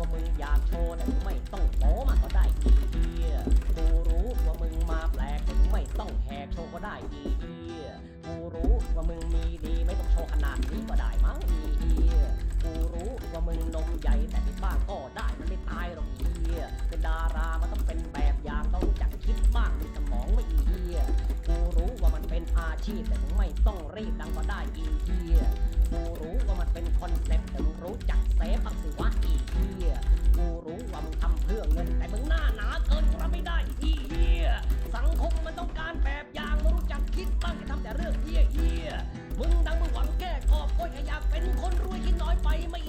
ว่ามึงอยากโชว์แต่กูไม่ต้องโม้มาก็ได้ดีดีกูรู้ว่ามึงมาแปลกแต่กูไม่ต้องแหกโชว์ก็ได้ดีดีกูรู้ว่ามึงมีดีไม่ต้องโชว์ขนาดนี้ก็ได้มั้งดีดีกูรู้ว่ามึงนมใหญ่แต่ที่บ้านก็ได้มันไม่ตายหรอกดีเป็นดารามันต้องเป็นแบบอย่างต้องจักคิดบ้างมีสมองไม่ดีกูรู้ว่ามันเป็นอาชีพแต่มึงไม่ต้องรีบดังก็ได้ดีดีกูรู้ว่ามันเป็นคอนเซ็ปต์แต่มึงรู้จักเซฟบ้างสิวะ คิดบ้างทำแต่เรื่องเฮี้ยเฮี้ยมึงดังมึงหวังแก้ขอบโกยขยากเป็นคนรวยคิดน้อยไปไม่